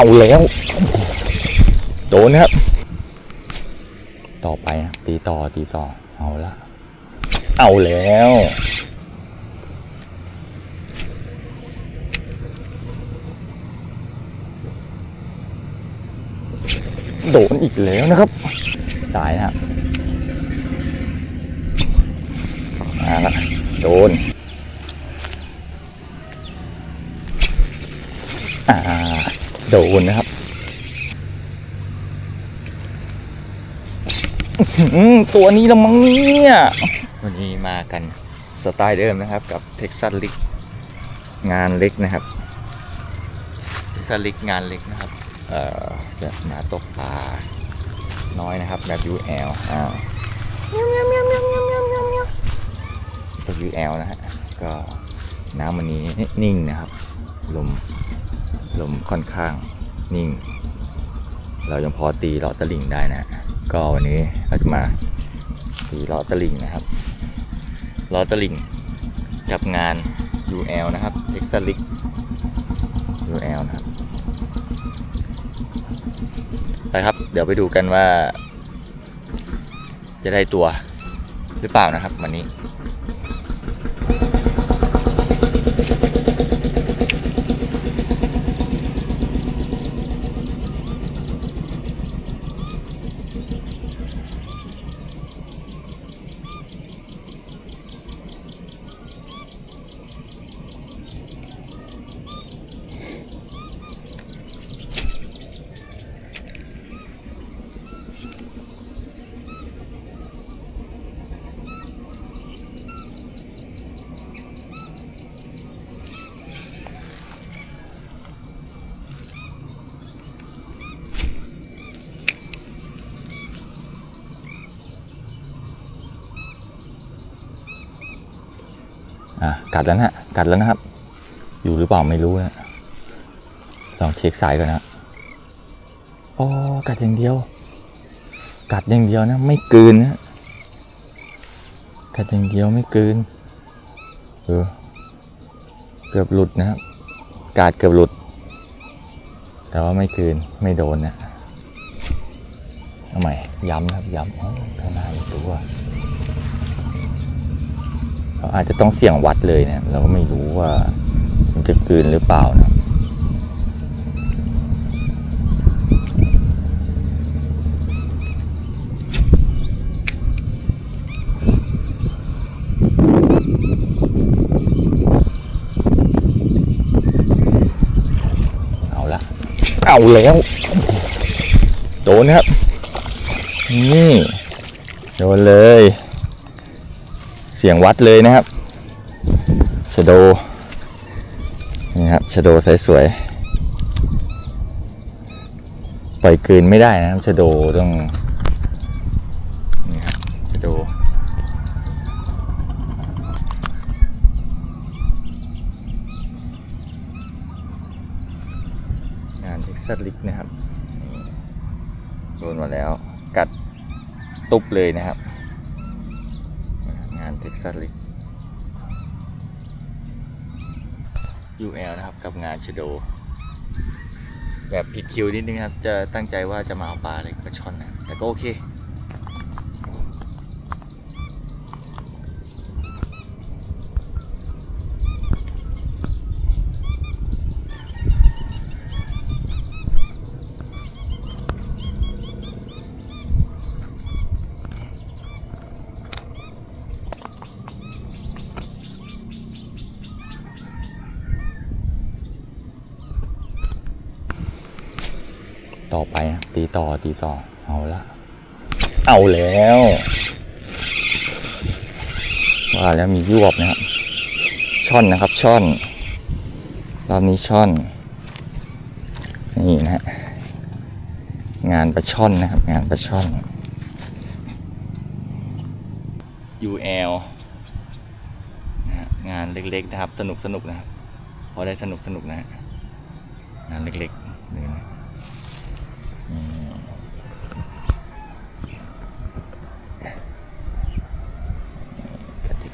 เอาแล้ว โดนครับ ต่อไปนะตีต่อตีต่อ เอาละ เอาแล้ว โดนอีกแล้วนะครับตายนะครับมาละโดน โดนนะครับอื้อหือตัวนี้ละมั้งเนี่ยวันนี้มากันสไตล์เดิมนะครับ กับเท็กซัสลิกงานเล็กนะครับเท็กซัสลิกงานเล็กนะครับ เอ่อจะมาตกปลาน้อยนะครับ แบบ UL อ้าวแบบ UL นะฮะก็น้ำวันนี้นิ่งนะครับ ลม ลมค่อนข้างนิ่ง เรายังพอตีเลาะตะลิ่งได้นะ ก็วันนี้เราจะมาตีเลาะตะลิ่งนะครับเลาะตะลิ่งกับงาน UL นะครับ t e x a l i g UL นะครับไปครับ เดี๋ยวไปดูกันว่า จะได้ตัวหรือเปล่านะครับ วันนี้ อะ กัดแล้วนะฮะกัดแล้วนะครับ อยู่หรือเปล่าไม่รู้นะลองเช็คสายก่อนนะอ๋อกัดอย่างเดียว กัดอย่างเดียวนะ ไม่กืนนะกัดอย่างเดียวไม่กืนเออเกือบหลุดนะครับกาดเกือบหลุด แต่ว่าไม่กลืนไม่โดนนะเอาใหม่ย้ำนะครับย้ำอ๋อข้างหน้ามีตัว เราอาจจะต้องเสี่ยงวัดเลยเนี่ย เราก็ไม่รู้ว่ามันจะกลืนหรือเปล่านะเอาละเอาแล้ว โดนครับ นี่ โดนเลย เสียงวัดเลยนะครับชโดนี่ครับชโดสายสวยปล่อยกืนไม่ได้นะครับชโดต้องนี่ครับชโดงานเท็กซัสลิกนะครับโดนมาแล้วกัดตุบเลยนะครับ งานเท็กซัสลิก UL นะครับกับงานชโด แบบผิดคิวนิดนึงครับ จะตั้งใจว่าจะมาเอาปลาอะไรปลาช่อนนะแต่ก็โอเค ต่อไปนะ ตีต่อตีต่อ เอาละเอาแล้วว่าแล้วมียวบนะครับช่อนนะครับช่อนรอบนี้ช่อน นี่นะฮะงานปลาช่อนนะครับ งานปลาช่อน UL นะฮะงานเล็กๆนะครับ สนุกสนุกนะครับพอได้สนุกสนุกนะฮะงานเล็กๆ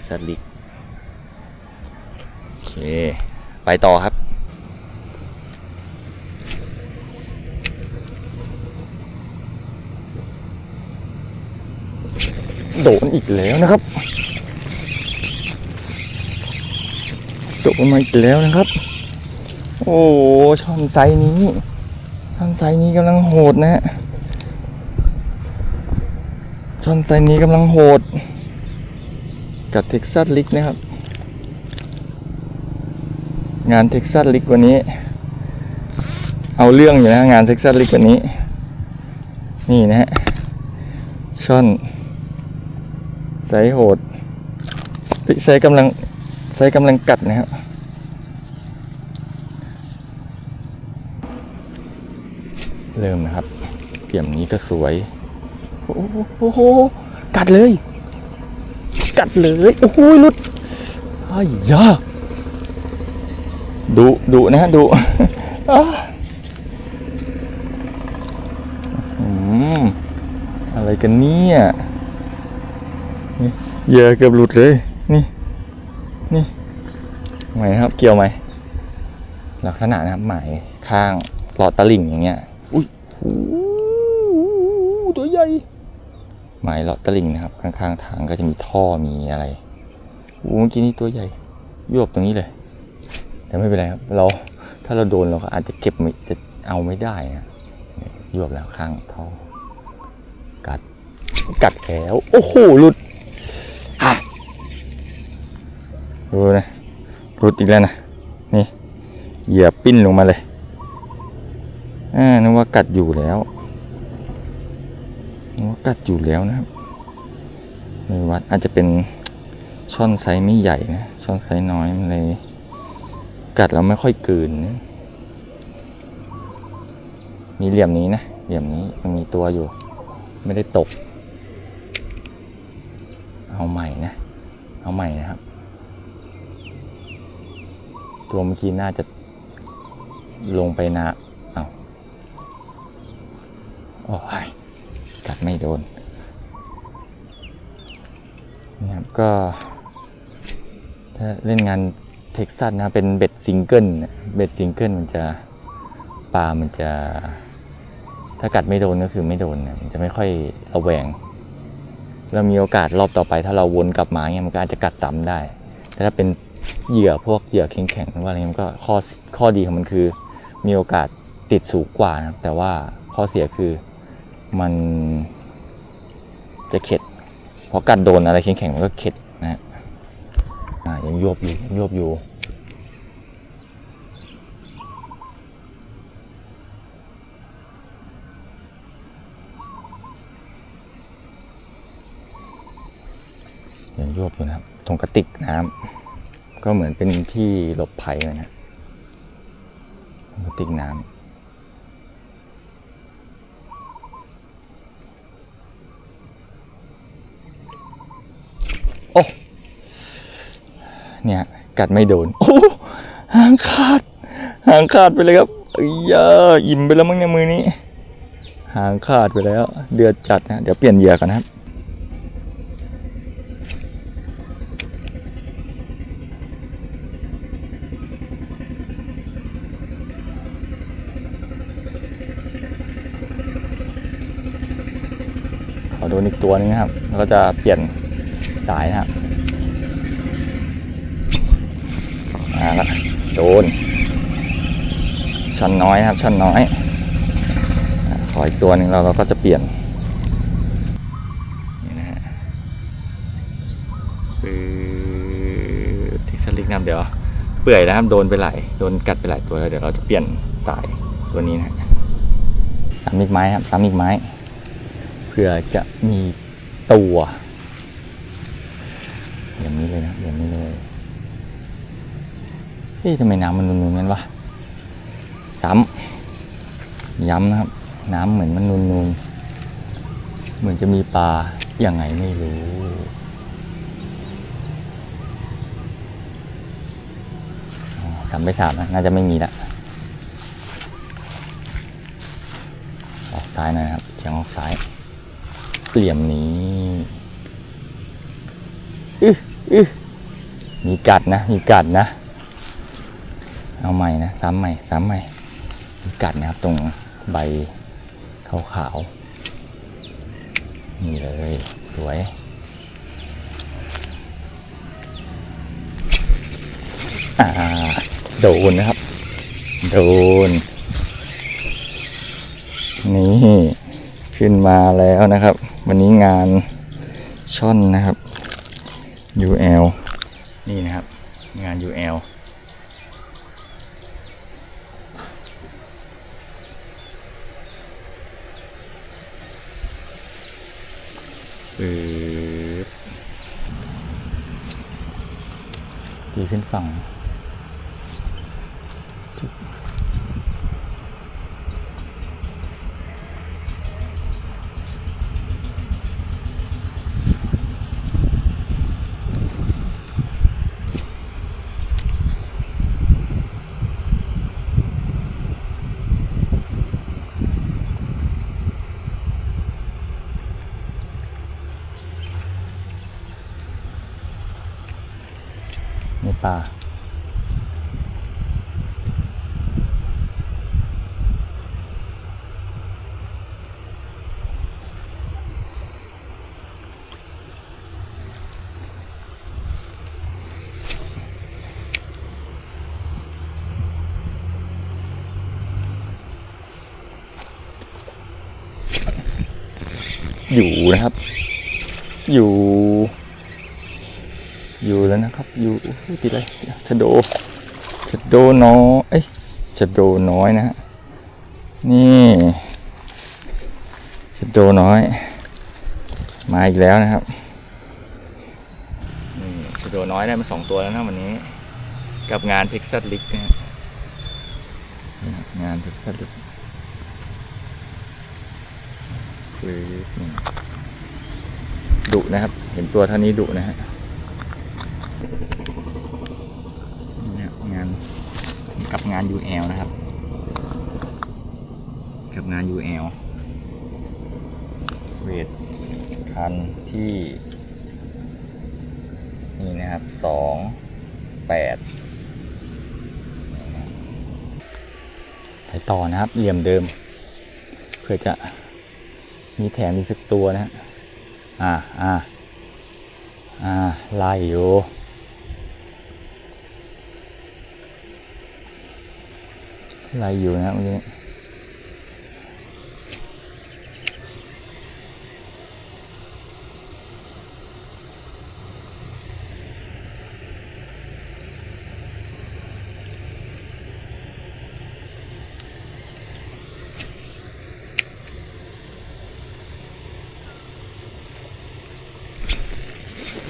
สลิกโอเค ไปต่อครับ โดนอีกแล้วนะครับ โดนมาอีกแล้วนะครับ โอ้ช่อนไซนี้ช่อนไซนี้กำลังโหดนะฮะช่อนไซนี้กำลังโหด กับเท็กซัสลิกนะครับ งานเท็กซัสลิกวันนี้ เอาเรื่องอยู่นะงานเท็กซัสลิกวันนี้ นี่นะฮะช่อนไซส์โหดเฮ้ยไซส์กำลังไซส์กำลังกัดนะครับเริ่มนะครับเปี่ยมนี้ก็สวย โอ้โห กัดเลย กัดเลยโอ้โหหลุดไอ้ยาดุดุนะฮะดุอะอืมอะไรกันเนี่ยนี่เยื่อเกือบหลุดเลย นี่ นี่ไหมครับ เกี่ยวไหมลักษณะนะครับไหมข้างหลอดตะลิ่งอย่างเงี้ย อุ้ยโอ้โหตัวใหญ่ หมายหลอดตะลิ่งนะครับ ข้างๆทางก็จะมีท่อมีอะไรโอ้เมื่อกี้นี่ตัวใหญ่ยวบตรงนี้เลย แต่ไม่เป็นไรครับ เราถ้าเราโดนเราก็อาจจะเก็บไม่จะเอาไม่ได้นะยวบแล้วข้างท่อ กัด กัดแขวโอ้โหหลุดอะดูนะหลุดอีกแล้วนะ นี่เหยียบปิ้นลงมาเลยอ่านึกว่ากัดอยู่แล้ว ว่ากัดอยู่แล้วนะครับเลยวัดอาจจะเป็นช่อนไซส์ไม่ใหญ่นะช่อนไซส์น้อยมันเลยกัดแล้วไม่ค่อยกืนนะมีเหลี่ยมนี้นะเหลี่ยมนี้มันมีตัวอยู่ ไม่ได้ตก เอาใหม่นะ เอาใหม่นะครับ ตัวเมื่อกี้น่าจะลงไปนะเอาโอ้ย ไม่โดนนี่ครับก็ ถ้าเล่นงานเท็กซัสนะเป็นเบ็ดซิงเกิลเบ็ดซิงเกิลมันจะปลามันจะ ถ้ากัดไม่โดนก็คือไม่โดนเนี่ยมันจะไม่ค่อยระแวง เรามีโอกาสรอบต่อไป ถ้าเราวนกลับมาเนี่ยมันก็อาจจะกัดซ้ำได้ แต่ถ้าเป็นเหยื่อพวกเหยื่อแข็งๆหรือว่าอะไรเงี้ยมันก็ข้อข้อดีของมันคือ มีโอกาสติดสูงกว่านะครับแต่ว่าข้อเสียคือ มันจะเข็ดเพราะกัดโดนอะไรแข็งๆมันก็เข็ดนะฮะยังโยบอยู่ยังโยบอยู่ยังโยบอยู่นะครับตรงกระติกน้ำก็เหมือนเป็นที่หลบภัยเลยนะกระติกน้ำโอ้ เนี่ยกัดไม่โดน โอ้หางขาด หางขาดไปเลยครับอ้ยยาอิ่มไปแล้วมั้งเนี่ยมือนี้ หางขาดไปแล้ว เดือดจัดนะ เดี๋ยวเปลี่ยนเหยื่อกันนะครับขอโดนอีกตัวนึงนะครับ แล้วก็จะเปลี่ยนสายนะครับ มาละโดนช่อนน้อยครับช่อนน้อยขออีกตัวหนึ่งเราเราก็จะเปลี่ยนนี่นะฮะคือท็กสลิกนะครับเดี๋ยว เปื่อยนะครับโดนไปหลายโดนกัดไปหลายตัวแล้วเดี๋ยวเราจะเปลี่ยนสายตัวนี้นะฮะสามอีกไม้ครับสามอีกไม้เพื่อจะมีตัว อย่างนี้เลยนะอย่างนี้เลย เฮ้ยทำไมน้ำมันนูนๆงั้นวะซ้ำย้ำนะครับ น้ำเหมือนมันนูนๆเหมือนจะมีปลาอย่างไงไม่รู้สามไปสามนะน่าจะไม่มีละออกซ้ายนะครับเฉียงออกซ้ายเหลี่ยมนี้อึอึมีกัดนะ มีกัดนะ เอาใหม่นะซ้ำใหม่ซ้ำใหม่กัดนะครับตรงใบขาวๆนี่เลยสวยโดนนะครับ โดน นี่ ขึ้นมาแล้วนะครับ วันนี้งานช่อนนะครับ UL นี่นะครับ งาน UL ตีขึ้นฝั่ง อยู่นะครับ อยู่ อยู่แล้วนะครับ อยู่ติดอะไรชะโดชะโดน้อยเอ้ยชะโดน้อยนะฮะนี่ชะโดน้อย มาอีกแล้วนะครับนี่ชะโดน้อยได้มาสองตัวแล้วนะวันนี้ กับงานพิกซั l ลิกนะงานพิกซั l ลิก คือดุนะครับ เห็นตัวเท่านี้ดุนะฮะนี่งานกับงาน UL นะครับ กับงาน UL เวทคันที่ นี่นะครับสองแปดไปต่อนะครับ เหลี่ยมเดิม เพื่อจะ มีแถมอีกสักตัวนะฮะอ่าอ่าอ่าไล่อยู่ไล่อยู่นะครับเมื่อกี้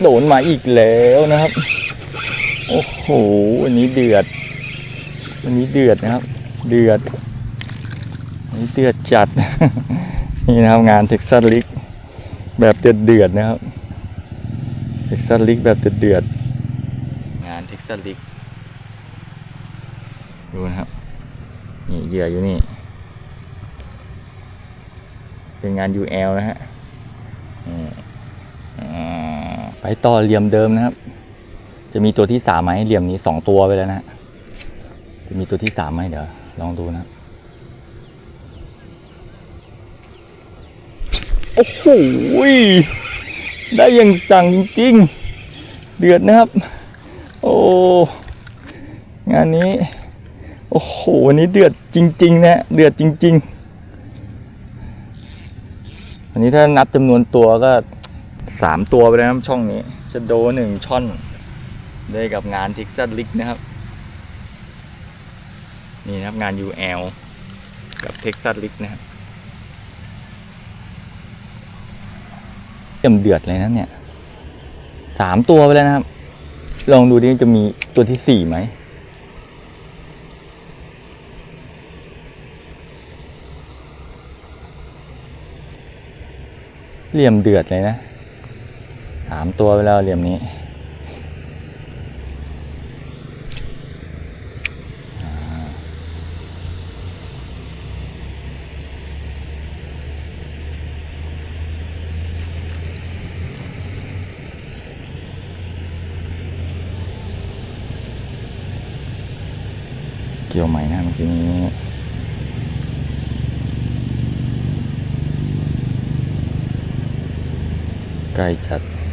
โดนมาอีกแล้วนะครับ โอ้โหวันนี้เดือด วันนี้เดือดนะครับ เดือดวันนี้เดือดจัด นี่นะครับงานเท็กซัสลิกแบบเดือดเดือดๆนะครับเท็กซัสลิกแบบเดือดเดือดๆงานเท็กซัสลิกดูนะครับ นี่เหยื่ออยู่นี่ เป็นงาน UL นะฮะนี่อ่า ไปต่อเหลี่ยมเดิมนะครับ จะมีตัวที่สามไหมเหลี่ยมนี้สองตัวไปแล้วนะ จะมีตัวที่สามไหมเดี๋ยวลองดูนะโอ้โหได้อยังสั่งจริงเดือดนะครับ โอ้งานนี้ โอ้โหวันนี้เดือดจริง ๆ นะ เดือดจริง ๆ วันนี้ถ้านับจำนวนตัวก็ สามตัวไปแล้วครับช่องนี้จะโดหนึ่งช่อนได้กับงานทิกซัสลิกนะครับ นี่นะครับงาน UL กับ Texas l i g นะครับเต็มเดือดเลยนะเนี่ยสามตัวไปแล้วนะครับ ลองดูดิจะมีตัวที่สี่ไหมเหลี่ยมเดือดเลยนะามตัวไปแล้วเหลี่ยมนี้เกี่ยวใหม่นะเมื่อกี้นี้ใกล้จัด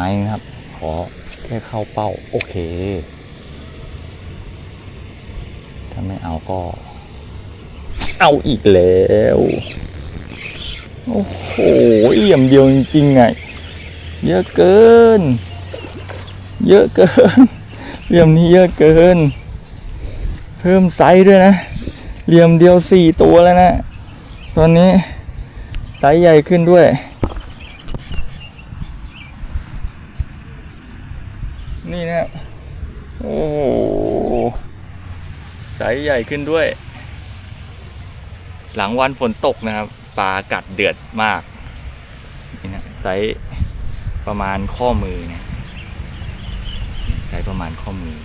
ม้นะครับ ขอแค่เข้าเป้า โอเค ถ้าไม่เอาก็ เอาอีกแล้ว โอ้โหเหลี่ยมเดียวจริงๆไงเยอะเกิน เยอะเกินเหลี่ยมนี้เยอะเกิน เพิ่มไซส์ด้วยนะเหลี่ยมเดียวสี่ตัวแล้วนะ ตอนนี้ไซส์ใหญ่ขึ้นด้วย นี่นะโอ้โหไซส์ใหญ่ขึ้นด้วย หลังวันฝนตกนะครับปลากัดเดือดมาก นี่นะไซส์ประมาณข้อมือเนี่ยไซส์ประมาณข้อมือ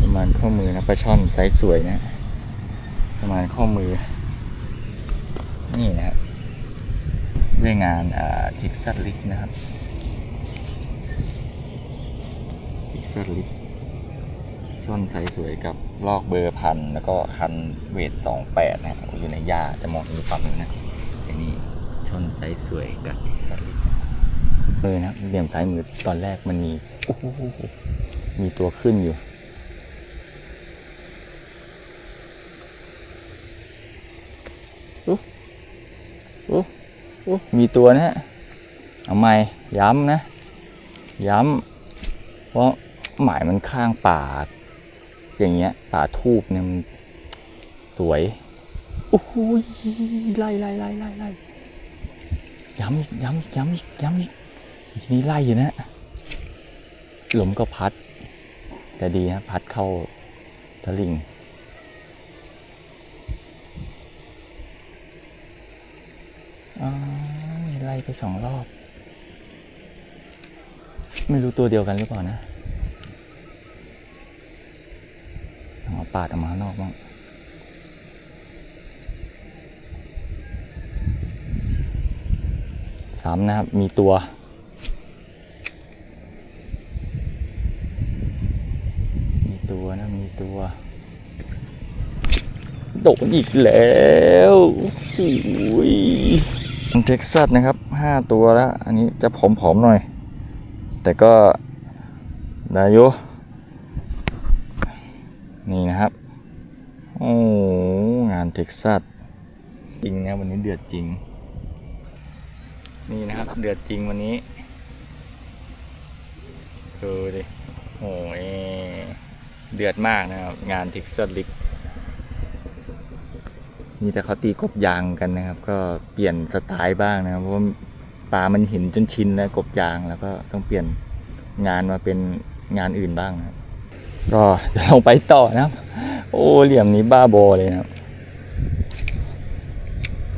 ประมาณข้อมือนะปลาช่อนไซส์สวยนะ ประมาณข้อมือ นี่นะครับ ด้วยงานทิกซัตลิกนะครับทิกซัตลิกช่อนไซส์สวยกับลอกเบอร์พัน แล้วก็คันเวทสองแปดนะครับอยู่ในยาจะมองอยู่ฝั่งนึงนะอันนี้ช่อนไซส์สวยกับสลิดเออนะเหลี่ยมซ้ายมือตอนแรกมันมีมีตัวขึ้นอยู่ อุ๊อุ๊อุ๊ มีตัวนะฮะเอาไม่ย้ำนะ ย้ำเพราะหมายมันข้างป่า อย่างเงี้ยป่าทูบเนี่ยมันสวยโอ้โหไล่ไล่ไล่ไล่ไล่ย้ำอีกย้ำอีกย้ำอีกย้ำอีกทีนี้ไล่อยู่นะลมก็พัด แต่ดีนะพัดเข้าทะลิงอ๋อ ไล่ไปสองรอบ ไม่รู้ตัวเดียวกันหรือเปล่านะเอาปาดออกมาข้างนอกบ้างสามนะครับ มีตัวมีตัวนะมีตัวโดนอีกแล้วโอ้ย เท็กซัสนะครับห้าตัวแล้ว อันนี้จะผอมๆหน่อย แต่ก็ได้ยู่นี่นะครับ โอ้งานเท็กซัสจริงนะวันนี้เดือดจริง นี่นะครับ เดือดจริงวันนี้ดูดิโอ้ยเดือดมากนะครับ งานเท็กซัสลิก มีแต่เขาตีกบยางกันนะครับ ก็เปลี่ยนสไตล์บ้างนะครับเพราะว่าปลามันเห็นจนชินแล้วกบยางแล้วก็ต้องเปลี่ยนงานมาเป็นงานอื่นบ้างนะครับ ก็จะลงไปต่อนะครับ โอ้เหลี่ยมนี้บ้าบอเลยนะครับ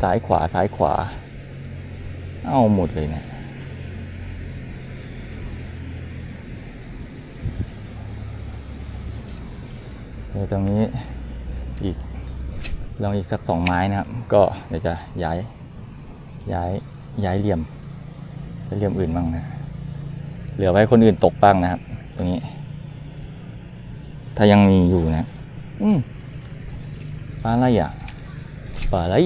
ซ้ายขวาซ้ายขวา เอาหมดเลยเนะเดี๋ยวตรงนี้อีก ลองอีกสักสองไม้นะครับ ก็เดี๋ยวจะย้าย ย้ายย้ายเหลี่ยมเหลี่ยมอื่นบ้างนะ เหลือไว้คนอื่นตกบ้างนะครับ ตรงนี้ ถ้ายังมีอยู่นะ อืมปลาอะไรอะปลาอะไร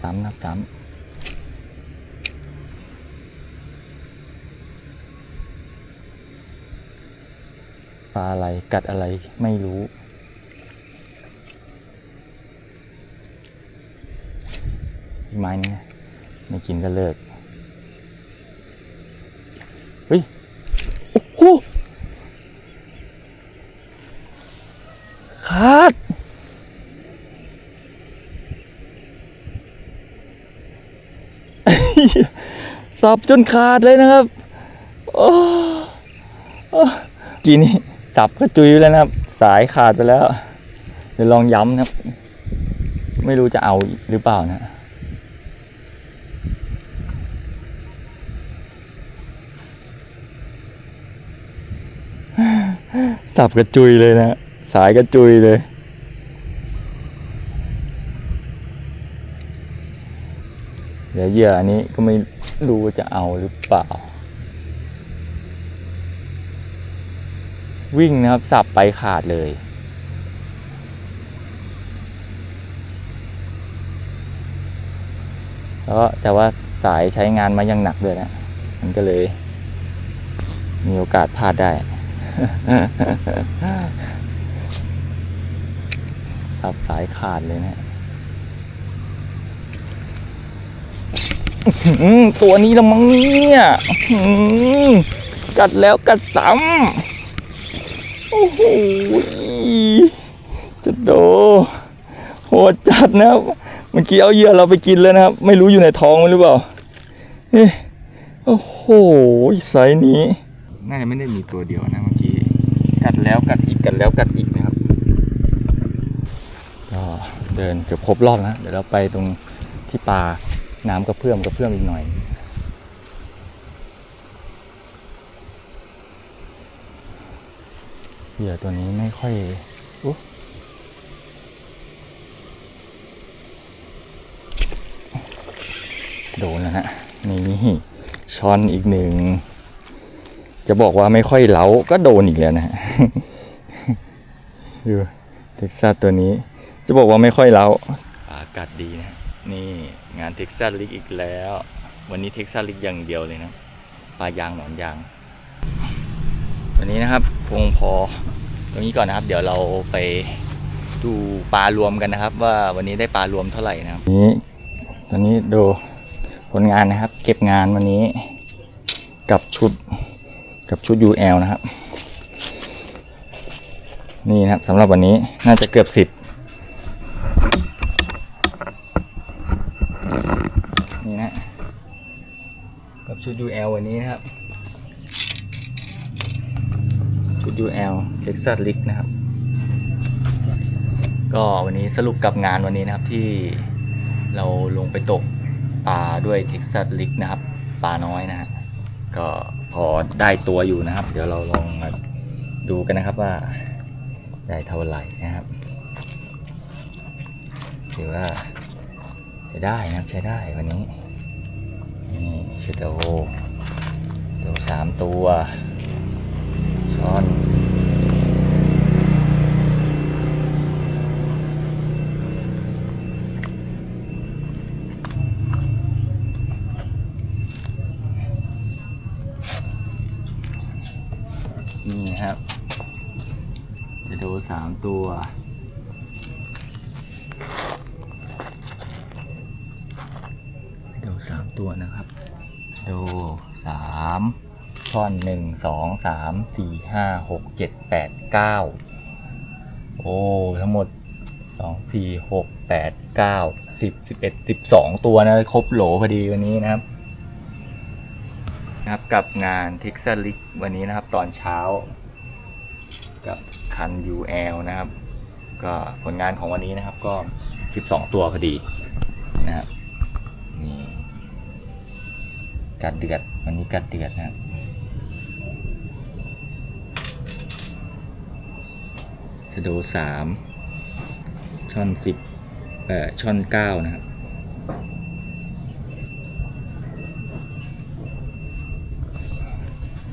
สามนับสาม ปลาอะไรกัดอะไรไม่รู้ อีกไม้นึงนะไม่กินก็เลิก เฮ้ย โอ้โหขาดสับจนขาดเลยนะครับ โอ้โอ้กี่นี้ สับกระจุยแล้วนะครับ สายขาดไปแล้ว เดี๋ยวลองย้ำนะครับ ไม่รู้จะเอาหรือเปล่านะสับกระจุยเลยนะ สายกระจุยเลย เดี๋ยวเหยื่ออันนี้ก็ไม่รู้จะเอาหรือเปล่า วิ่งนะครับ สับไปขาดเลย แล้วแต่ว่าสายใช้งานมายังหนักด้วยนะ มันก็เลย มีโอกาสพลาดได้ สับสายขาดเลยนะตัวนี้ละมั้งเนี่ย กัดแล้วกัดซ้ำ โหจะโดโหดจัดนะครับ เมื่อกี้เอาเหยื่อเราไปกินแล้วนะครับ ไม่รู้อยู่ในท้องมันหรือเปล่าเอ๊ะโอ้โหไซนี้ น่าจะไม่ได้มีตัวเดียวนะเมื่อกี้ กัดแล้วกัดอีกกัดแล้วกัดอีกนะครับก็เดินเกือบครบรอบแล้วเดี๋ยวเราไปตรงที่ปลาน้ำกระเพื่อมกระเพื่อมอีกหน่อย เหยื่อตัวนี้ไม่ค่อยอุ๊โดนแล้วนะนี่ช้อนอีกหนึ่ง จะบอกว่าไม่ค่อยเล้าก็โดนอีกแล้วนะฮะดูเท็กซัสตัวนี้ จะบอกว่าไม่ค่อยเล้าอากาศดีนะ นี่งานเท็กซัสลิกอีกแล้ว วันนี้เท็กซัสลิกอย่างเดียวเลยนะปลายางหนอนยาง วันนี้นะครับคงพอตรงนี้ก่อนนะครับ เดี๋ยวเราไปดูปลารวมกันนะครับ ว่าวันนี้ได้ปลารวมเท่าไหร่นะครับนี้ตอนนี้ดูผลงานนะครับ เก็บงานวันนี้กับชุดกับชุด UL นะครับ นี่นะครับสำหรับวันนี้น่าจะเกือบสิบนี่นะกับชุด UL วันนี้นะครับ UL Texas League นะครับ ก็วันนี้สรุปกับงานวันนี้นะครับที่เราลงไปตกปลาด้วย Texas League นะครับปลาน้อยนะฮะก็พอได้ตัวอยู่นะครับ เดี๋ยวเราลองมาดูกันนะครับว่าได้เท่าไหร่นะครับถือว่าใช้ได้นะครับใช้ได้วันนี้นี่ชิโดโดสามตัว อนนี่ครับ จะโดสามตัว โดสามตัวนะครับ โดสาม ท่อนหนึ่งสองสามสี่ห้าหกเจ็ดแปดเก้าโอ้ ทั้งหมดสองสี่หกแปดเก้าสิบสิบเอ็ดสิบสองตัวนะ ครบโหลพอดีวันนี้นะครับ นะครับกับงาน Texas League วันนี้นะครับตอนเช้า กับคัน UL นะครับ ก็ผลงานของวันนี้นะครับก็12ตัวพอดีนะครับนี่กัดเดือดวันนี้กัดเดือดนะครับ ชโดสามช่อนสิบเอ่อช่อนเก้านะครับ